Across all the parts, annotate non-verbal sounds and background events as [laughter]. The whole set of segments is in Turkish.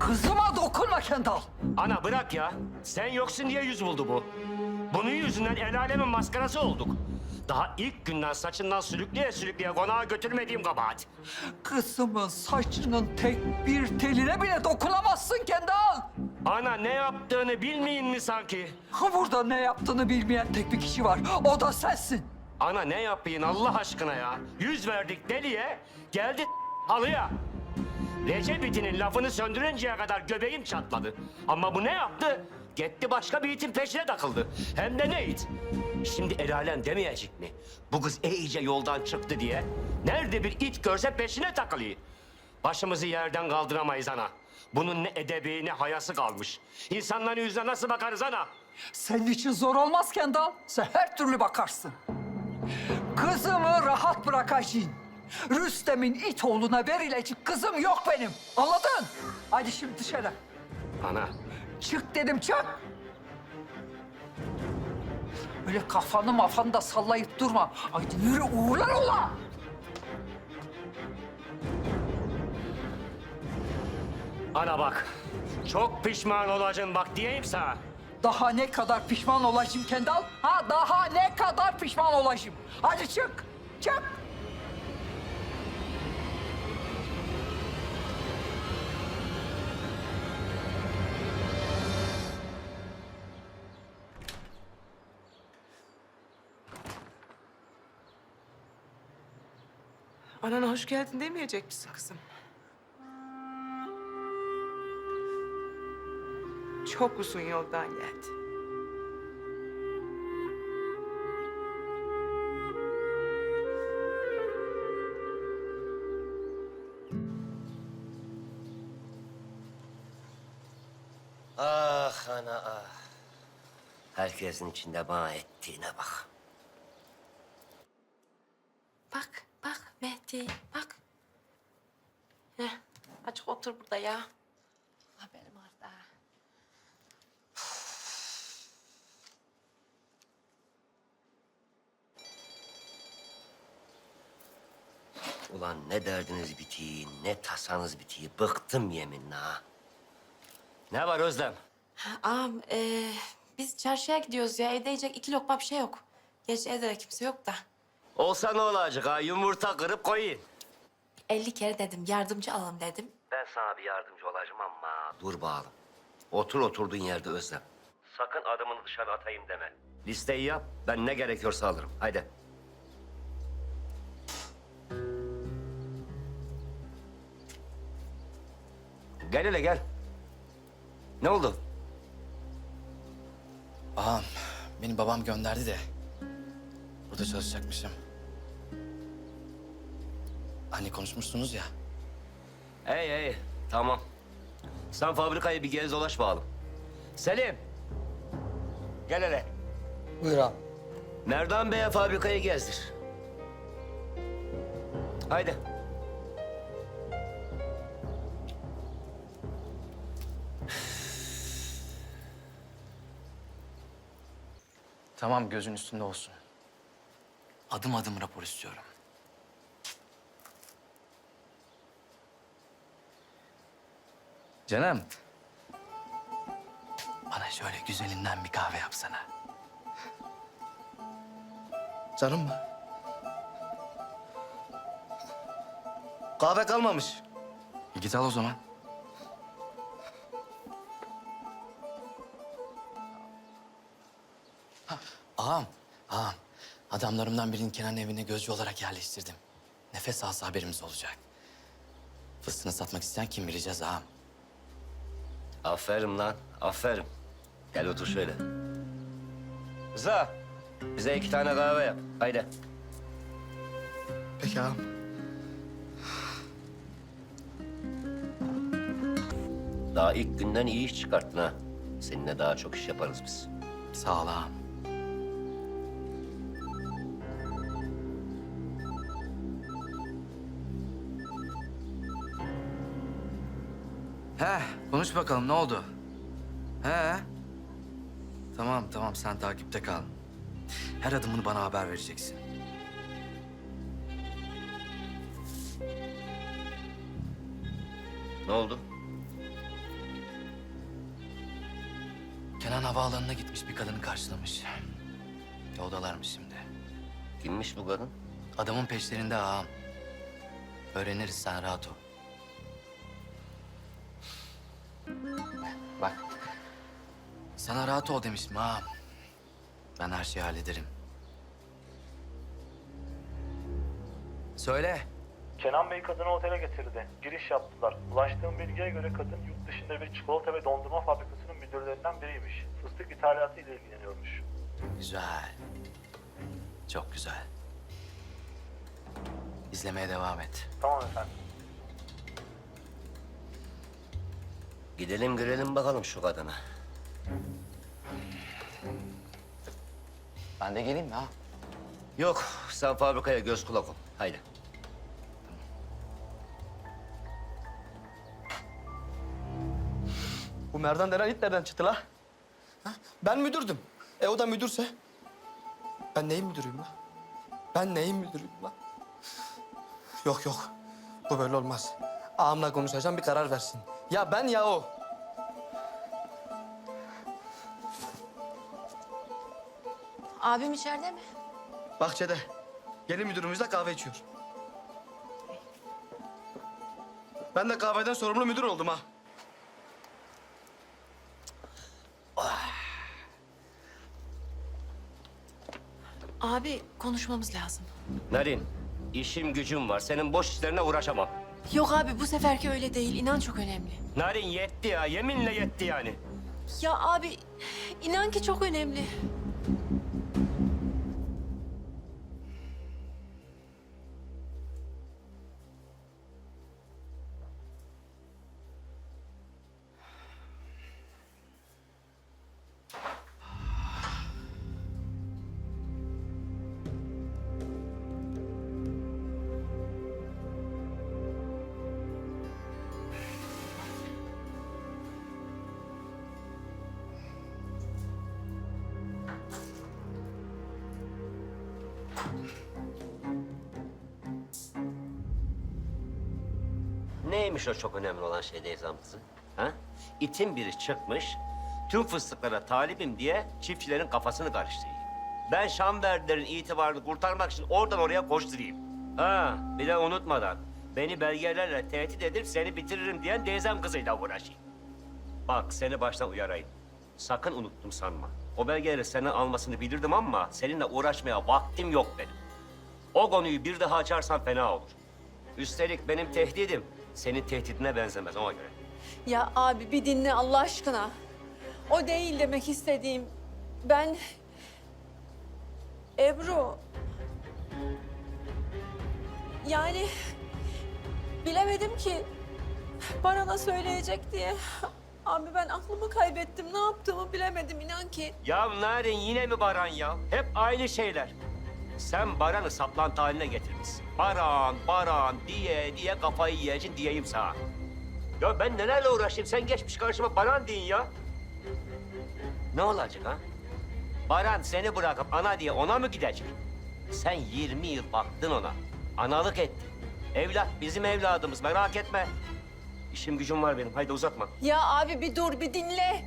Kızıma dokunma Kendal. Ana bırak ya. Sen yoksun diye yüz buldu bu. Bunun yüzünden el alemin maskarası olduk. Daha ilk günden saçından sürükleye sürükleye konağa götürmediğim kabahat. Kızımın saçının tek bir teline bile dokunamazsın Kendal. Ana ne yaptığını bilmeyin mi sanki? Ha, Burada ne yaptığını bilmeyen tek bir kişi var. O da sensin. Ana ne yapayım Allah aşkına ya? Yüz verdik deliye, geldi halıya. Recep itinin lafını söndürünceye kadar göbeğim çatladı. Ama bu ne yaptı? Gitti başka bir itin peşine takıldı. Hem de ne it? Şimdi el alem demeyecek mi? Bu kız iyice yoldan çıktı diye. Nerede bir it görse peşine takılıyor. Başımızı yerden kaldıramayız ana. Bunun ne edebi ne hayası kalmış. İnsanların yüzüne nasıl bakarız ana? Senin için zor olmaz Kendal. Sen her türlü bakarsın. Kızımı rahat bırakacaksın. Rüstem'in it oğluna verilecek kızım yok benim. Anladın? Hadi şimdi dışarı. Ana Çık dedim çık. Öyle kafanı mafanı da sallayıp durma. Haydi yürü uğurlar ola. Ana bak. Çok pişman olacaksın bak diyeyim sana. Daha ne kadar pişman olayım Kendal? Ha daha ne kadar pişman olayım? Hadi çık. Çık. Anana hoş geldin demeyecek misin kızım? Çok uzun yoldan geldi. Ah ana ah. Herkesin içinde bana ettiğine bak. Bak, bak Mehdi, bak. Heh, açık otur burada ya. Allah benim Ulan ne derdiniz bitiği, ne tasanız bitiği. Bıktım yeminle ha. Ne var Özlem? Ağam, ee, biz çarşıya gidiyoruz ya. Evde yiyecek iki lokma bir şey yok. Gerçi evde de kimse yok da. Olsa ne olacak ha? Yumurta kırıp koyayım. 50 kere dedim, yardımcı alalım dedim. Ben sana bir yardımcı olacağım ama dur bağlım. Otur oturduğun yerde Özlem. Sakın adımını dışarı atayım deme. Listeyi yap, ben ne gerekiyorsa alırım. Haydi. Gel hele gel. Ne oldu? Ağam, beni babam gönderdi de. Burada çalışacakmışım. Hani konuşmuşsunuz ya. Hey hey, tamam. Sen fabrikayı bir gez dolaş bağlım. Selim. Gel hele. Buyur ağam. Merdan Bey'e fabrikayı gezdir. Haydi. Tamam gözün üstünde olsun. Adım adım rapor istiyorum. Canım. Bana şöyle güzelinden bir kahve yapsana. Canım mı? Kahve kalmamış. E git al o zaman. Ağam, ağam. Adamlarımdan birini Kenan'ın evine gözcü olarak yerleştirdim. Nefes alsa haberimiz olacak. Fıstığını satmak isteyen kim bileceğiz ağam. Aferin lan, aferin. Gel otur şöyle. Rıza, bize iki tane kahve yap. Haydi. Peki ağam. Daha ilk günden iyi iş çıkarttın ha. Seninle daha çok iş yaparız biz. Sağ ol ağam. Konuş bakalım ne oldu? He? Tamam tamam sen takipte kal. Her adımını bana haber vereceksin. Ne oldu? Kenan havaalanına gitmiş bir kadını karşılamış. Yoldalarmış şimdi. Kimmiş bu kadın? Adamın peşlerinde ağam. Öğreniriz sen rahat ol. Bak. Sana rahat ol demiştim ağam. Ben her şeyi hallederim. Söyle. Kenan Bey kadını otele getirdi. Giriş yaptılar. Ulaştığım bilgiye göre kadın yurt dışında bir çikolata ve dondurma fabrikasının müdürlerinden biriymiş. Fıstık ithalatı ile ilgileniyormuş. Güzel. Çok güzel. İzlemeye devam et. Tamam efendim. Gidelim görelim bakalım şu kadına. Ben de geleyim mi ağam? Yok, sen fabrikaya göz kulak ol. Haydi. Bu Merdan denen it nereden çıktı la? Ha? Ben müdürdüm. E o da müdürse? Ben neyin müdürüyüm la? Ben neyin müdürüyüm la? Yok yok. Bu böyle olmaz. Ağamla konuşacağım bir karar versin. Ya ben ya o. Abim içeride mi? Bahçede. Yeni müdürümüzle kahve içiyor. Ben de kahveden sorumlu müdür oldum ha. Abi konuşmamız lazım. Narin, işim gücüm var. Senin boş işlerine uğraşamam. Yok abi bu seferki öyle değil. İnan çok önemli. Narin yetti ya, yeminle yetti yani. Ya abi inan ki çok önemli. Neymiş o çok önemli olan şey Deyzam kızı? Ha? İtin biri çıkmış, tüm fıstıklara talibim diye çiftçilerin kafasını karıştırıyor. Ben Şamverdilerin itibarını kurtarmak için oradan oraya koşturayım. Ha, bir de unutmadan beni belgelerle tehdit edip seni bitiririm diyen Deyzam kızıyla uğraşayım. Bak seni baştan uyarayım. Sakın unuttum sanma. O belgeleri senin almasını bilirdim ama seninle uğraşmaya vaktim yok benim. O konuyu bir daha açarsan fena olur. Üstelik benim tehdidim senin tehdidine benzemez ona göre. Ya abi bir dinle Allah aşkına. O değil demek istediğim. Ben... Ebru... Yani... Bilemedim ki... Baran'a söyleyecek diye. Abi ben aklımı kaybettim. Ne yaptığımı bilemedim inan ki. Ya Narin yine mi Baran ya? Hep aynı şeyler. Sen Baran'ı saplantı haline getirmişsin. Baran, Baran diye diye kafayı yiyeceksin diyeyim sana. Ya ben nelerle uğraşayım? Sen geçmiş karşıma Baran deyin ya. Ne olacak ha? Baran seni bırakıp ana diye ona mı gidecek? Sen 20 yıl baktın ona. Analık ettin. Evlat bizim evladımız merak etme. İşim gücüm var benim. Haydi uzatma. Ya abi bir dur bir dinle.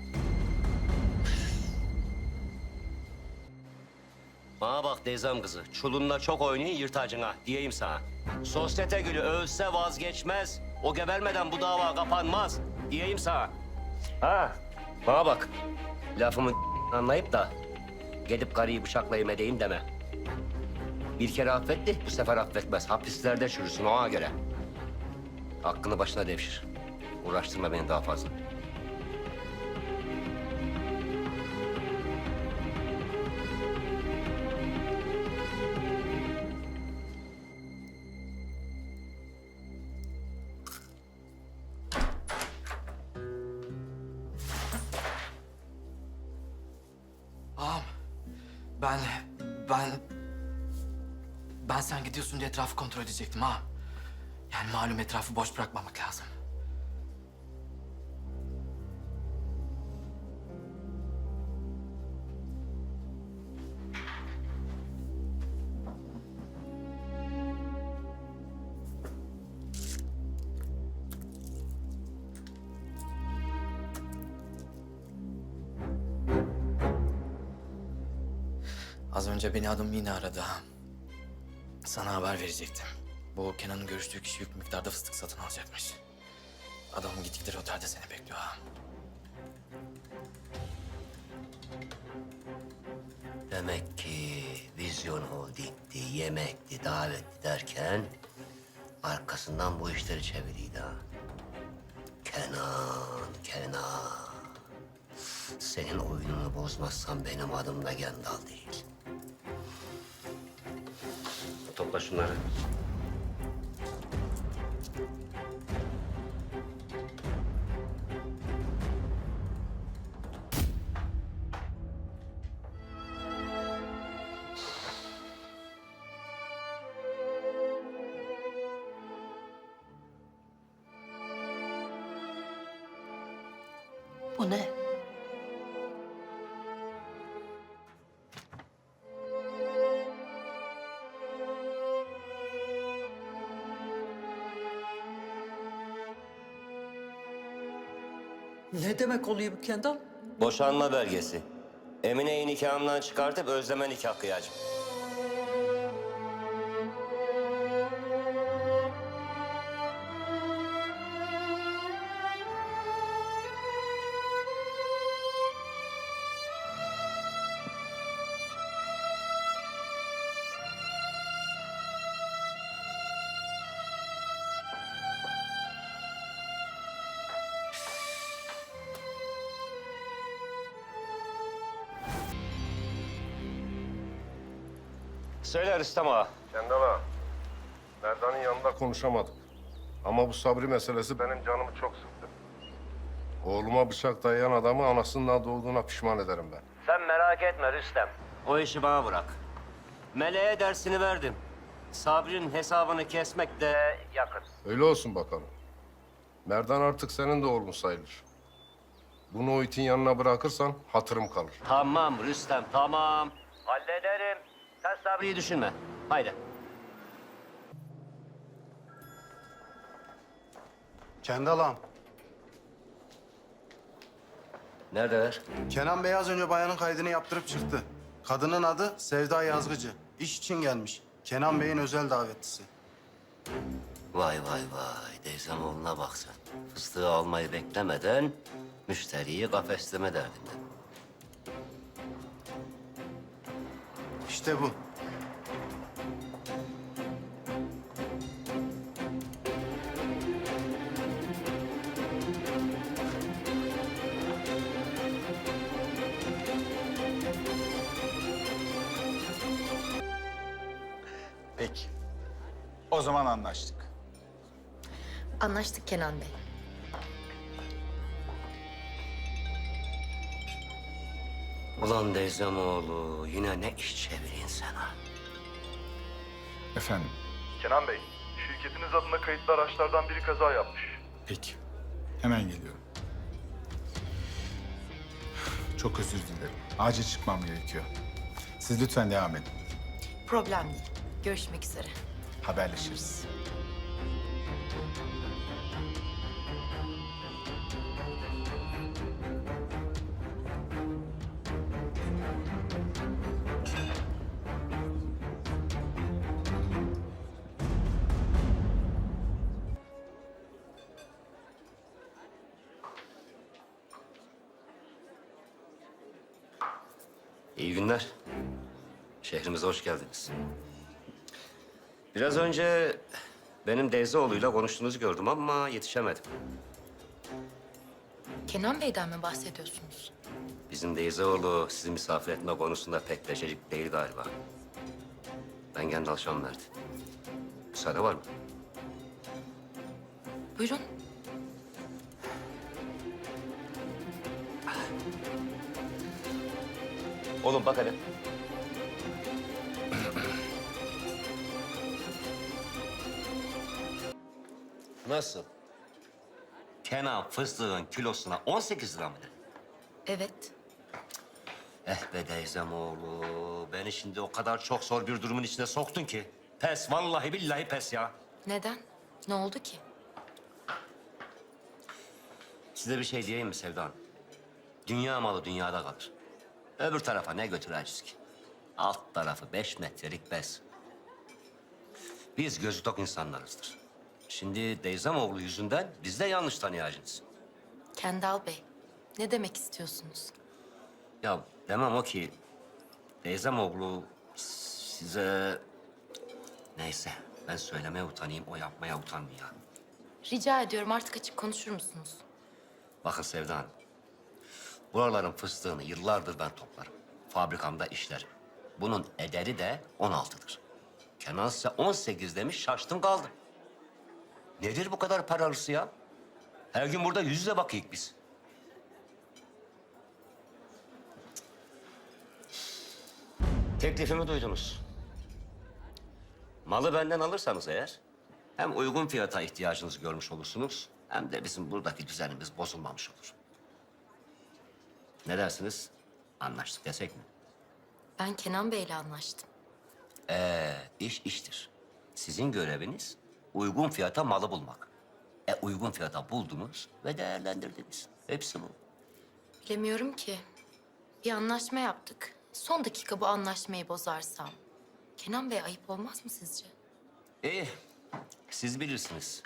Bana bak Deyzam kızı, çulunla çok oynayın yırtacına diyeyim sana. Sosyete gülü ölse vazgeçmez, o gebermeden bu dava kapanmaz diyeyim sana. Ha, bana bak, lafımı [laughs] anlayıp da gidip karıyı bıçaklayayım edeyim deme. Bir kere affetti, bu sefer affetmez. Hapislerde çürüsün ona göre. Hakkını başına devşir. Uğraştırma beni daha fazla. Ben, ben... Ben sen gidiyorsun diye etrafı kontrol edecektim ağam. Yani malum etrafı boş bırakmamak lazım. Az önce beni adım yine aradı. Sana haber verecektim. Bu Kenan'ın görüştüğü kişi büyük miktarda fıstık satın alacakmış. Adamın gittikleri otelde seni bekliyor. Demek ki vizyon holdingdi, yemekti, davetti derken... ...arkasından bu işleri çeviriydi ha. Kenan, Kenan. Senin oyununu bozmazsan benim adım da Gendal değil. Topla şunları. Bu ne? Ne demek oluyor bu Kendal? Boşanma belgesi. Emine'yi nikahımdan çıkartıp Özlem'e nikah kıyacağım. Söyle Rüstem ağa. Kendal ağa, Merdan'ın yanında konuşamadık. Ama bu Sabri meselesi benim canımı çok sıktı. Oğluma bıçak dayayan adamı anasından doğduğuna pişman ederim ben. Sen merak etme Rüstem. O işi bana bırak. Meleğe dersini verdim. Sabri'nin hesabını kesmek de yakın. Öyle olsun bakalım. Merdan artık senin de oğlun sayılır. Bunu o itin yanına bırakırsan hatırım kalır. Tamam Rüstem, tamam. Hallederim. Sen Sabri'yi düşünme. Haydi. Kendal ağam. Neredeler? Kenan Bey az önce bayanın kaydını yaptırıp çıktı. Kadının adı Sevda Yazgıcı. İş için gelmiş. Kenan Bey'in özel davetlisi. Vay vay vay. Teyzem oğluna bak sen. Fıstığı almayı beklemeden müşteriyi kafesleme derdinde. İşte bu. O zaman anlaştık. Anlaştık Kenan Bey. Ulan teyzem oğlu yine ne iş çevirin sen ha? Efendim, Kenan Bey, şirketiniz adına kayıtlı araçlardan biri kaza yapmış. peki. Hemen geliyorum. Çok özür dilerim. Acil çıkmam gerekiyor. Siz lütfen devam edin. Problem değil. Görüşmek üzere. Haberleşiriz. İyi günler. Şehrimize hoş geldiniz. Biraz önce benim Deyzeoğlu'yla konuştuğunuzu gördüm ama yetişemedim. Kenan Bey'den mi bahsediyorsunuz? Bizim Deyzeoğlu sizi misafir etme konusunda pek becerikli değil galiba. Ben Gendal Şanverdi. Müsaade var mı? Buyurun. Oğlum bak hele. Nasıl? Kenan fıstığın kilosuna 18 lira mı dedi? Evet. Eh be teyzem oğlu. Beni şimdi o kadar çok zor bir durumun içine soktun ki. Pes vallahi billahi pes ya. Neden? Ne oldu ki? Size bir şey diyeyim mi Sevda Hanım? Dünya malı dünyada kalır. Öbür tarafa ne götüreceğiz ki? Alt tarafı beş metrelik bez. Biz gözü tok insanlarızdır. Şimdi Deyzamoğlu yüzünden biz de yanlış tanıyacağız. Kendal Bey, ne demek istiyorsunuz? Ya demem o ki Deyzamoğlu size... Neyse ben söylemeye utanayım, o yapmaya utanmıyor. Rica ediyorum artık açık konuşur musunuz? Bakın Sevda Hanım, buraların fıstığını yıllardır ben toplarım. Fabrikamda işlerim. Bunun ederi de 16'dır. Kenan ise 18 demiş, şaştım kaldım. Nedir bu kadar para hırsı ya? Her gün burada yüz yüze bakıyık biz. Teklifimi duydunuz. Malı benden alırsanız eğer... ...hem uygun fiyata ihtiyacınızı görmüş olursunuz... ...hem de bizim buradaki düzenimiz bozulmamış olur. Ne dersiniz? Anlaştık desek mi? Ben Kenan Bey'le anlaştım. Ee, iş iştir. Sizin göreviniz uygun fiyata malı bulmak. E uygun fiyata buldunuz ve değerlendirdiniz. Hepsi bu. Bilemiyorum ki. Bir anlaşma yaptık. Son dakika bu anlaşmayı bozarsam... Kenan Bey ayıp olmaz mı sizce? İyi, siz bilirsiniz.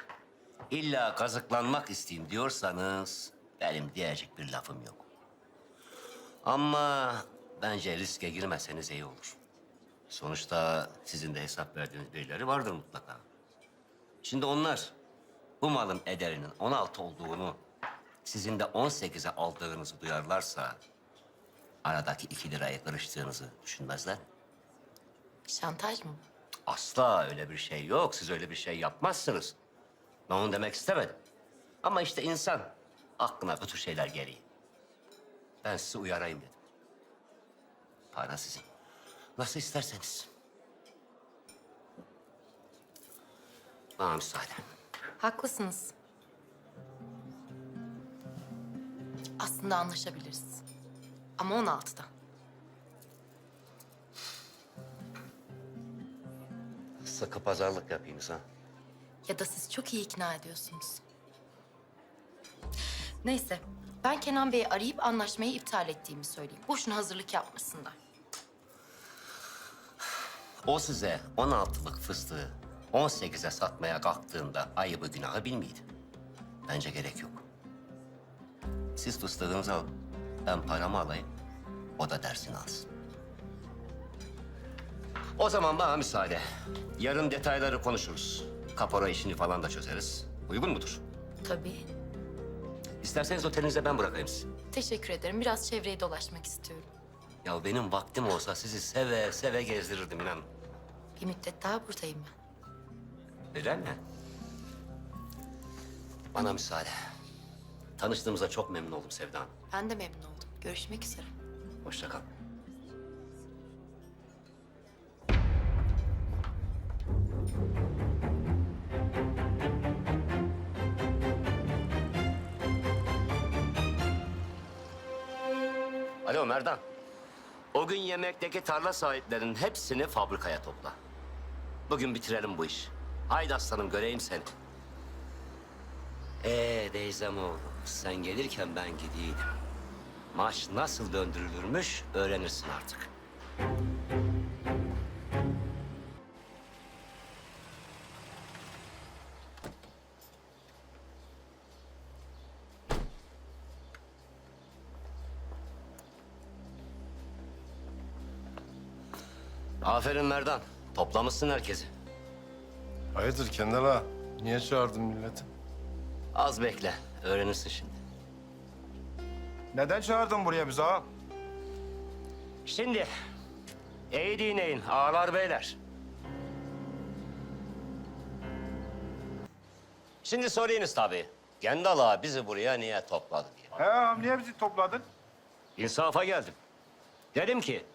İlla kazıklanmak isteyeyim diyorsanız benim diyecek bir lafım yok. Ama bence riske girmeseniz iyi olur. Sonuçta sizin de hesap verdiğiniz birileri vardır mutlaka. Şimdi onlar bu malın ederinin 16 olduğunu sizin de 18'e aldığınızı duyarlarsa aradaki iki liraya karıştığınızı düşünmezler. Şantaj mı? Asla öyle bir şey yok. Siz öyle bir şey yapmazsınız. Ben onu demek istemedim. Ama işte insan aklına tür şeyler geliyor. Ben sizi uyarayım dedim. Para sizin. Nasıl isterseniz. Bana müsaade. Haklısınız. Aslında anlaşabiliriz. Ama 16'da. Sıkı pazarlık yapayım ha. Ya da siz çok iyi ikna ediyorsunuz. Neyse, ben Kenan Bey'i arayıp anlaşmayı iptal ettiğimi söyleyeyim. Boşuna hazırlık yapmasınlar. O size 16'lık fıstığı 18'e satmaya kalktığında ayıbı günahı bilmiydi. Bence gerek yok. Siz fıstığınızı alın, ben paramı alayım, o da dersini alsın. O zaman bana müsaade. Yarın detayları konuşuruz. Kapora işini falan da çözeriz. Uygun mudur? Tabii. İsterseniz otelinize ben bırakayım sizi. Teşekkür ederim. Biraz çevreyi dolaşmak istiyorum. Ya benim vaktim olsa sizi seve seve gezdirirdim inan. Bir müddet daha buradayım ben. Öyle mi? Bana müsaade. Tanıştığımıza çok memnun oldum Sevda Hanım. Ben de memnun oldum. Görüşmek üzere. Hoşça kal. Alo Merdan. O gün yemekteki tarla sahiplerinin hepsini fabrikaya topla. Bugün bitirelim bu iş. Haydi aslanım göreyim seni. Ee Deyzemoğlu, sen gelirken ben gidiydim. Maç nasıl döndürülürmüş öğrenirsin artık. Aferin Merdan. Toplamışsın herkesi. Hayırdır Kendal ağa? Niye çağırdın milleti? Az bekle. Öğrenirsin şimdi. Neden çağırdın buraya bizi ağam? Şimdi iyi dinleyin ağalar beyler. Şimdi sorayınız tabii. Kendal ağa bizi buraya niye topladı diye. He ağam niye bizi topladın? İnsafa geldim. Dedim ki,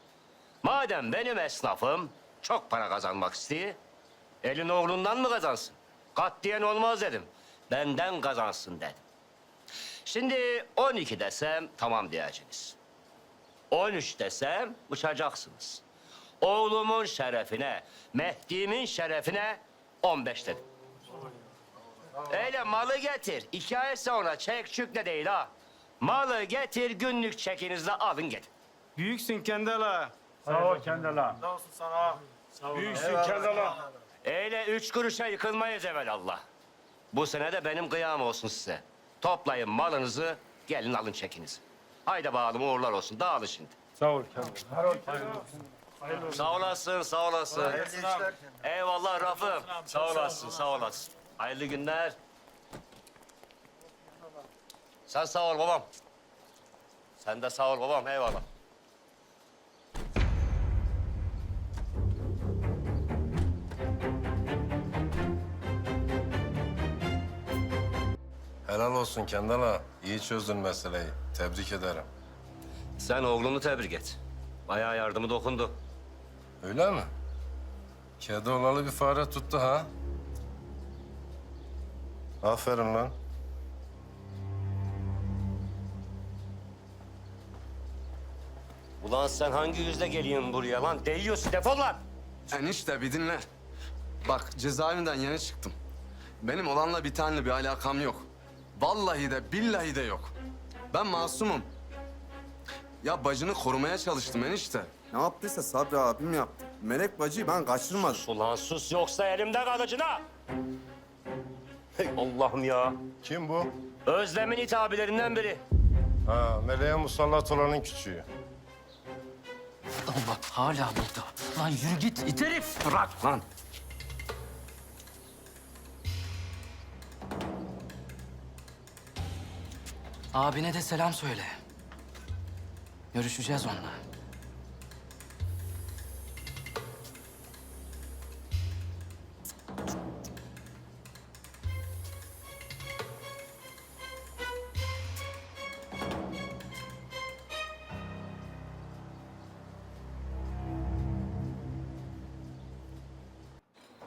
madem benim esnafım çok para kazanmak istiyor, elin oğlundan mı kazansın? Kat diyen olmaz dedim. Benden kazansın dedim. Şimdi 12 desem tamam diyeceksiniz. 13 desem uçacaksınız. Oğlumun şerefine, Mehdi'min şerefine 15 dedim. Öyle malı getir. İki ay sonra çek çük de değil ha. Malı getir günlük çekinizle alın gidin. Büyüksün Kendala. Sağ ol Kendala. Sağ olsun sana. Sağ ol. Büyüksün Kendala. Öyle üç kuruşa yıkılmayız Allah. Bu sene de benim kıyam olsun size. Toplayın malınızı, gelin alın çekinizi. Haydi bakalım uğurlar olsun. Dağılın şimdi. Sağ ol Kendala. Sağ olasın, sağ olasın. Eyvallah Rafım. Sağ olasın, sağ olasın. Hayırlı günler. Sen sağ ol babam. Sen de sağ ol babam, eyvallah. Helal olsun Kendala. İyi çözdün meseleyi. Tebrik ederim. Sen oğlunu tebrik et. Bayağı yardımı dokundu. Öyle mi? Kedi olalı bir fare tuttu ha? Aferin lan. Ulan sen hangi yüzle geliyorsun buraya lan? Değiyorsun, defol lan! Enişte bir dinle. Bak cezaevinden yeni çıktım. Benim olanla bir tane bir alakam yok. Vallahi de billahi de yok. Ben masumum. Ya bacını korumaya çalıştım enişte. Ne yaptıysa Sabri abim yaptı. Melek bacıyı ben kaçırmadım. Ulan sus yoksa elimde kalıcına! Hey Allah'ım ya! Kim bu? Özlem'in it abilerinden biri. Ha, meleğe musallat olanın küçüğü. Allah hala burada. Lan yürü git it herif. Bırak lan! Abine de selam söyle. Görüşeceğiz onunla.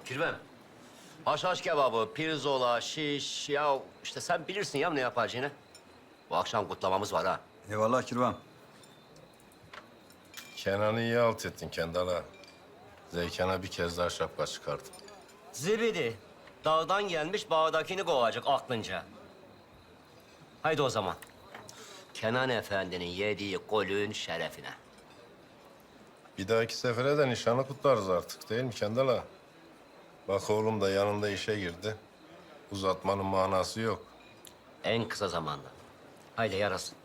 Kirvem. Haşhaş kebabı, pirzola, şiş ya işte sen bilirsin ya ne yapacağını. Bu akşam kutlamamız var ha. Eyvallah Kirvan. Kenan'ı iyi alt ettin Kendala. Zeykan'a bir kez daha şapka çıkardım. Zibidi. Dağdan gelmiş bağdakini kovacak aklınca. Haydi o zaman. Kenan Efendi'nin yediği golün şerefine. Bir dahaki sefere de nişanı kutlarız artık değil mi Kendala? Bak oğlum da yanında işe girdi. Uzatmanın manası yok. En kısa zamanda. はい、じやらす。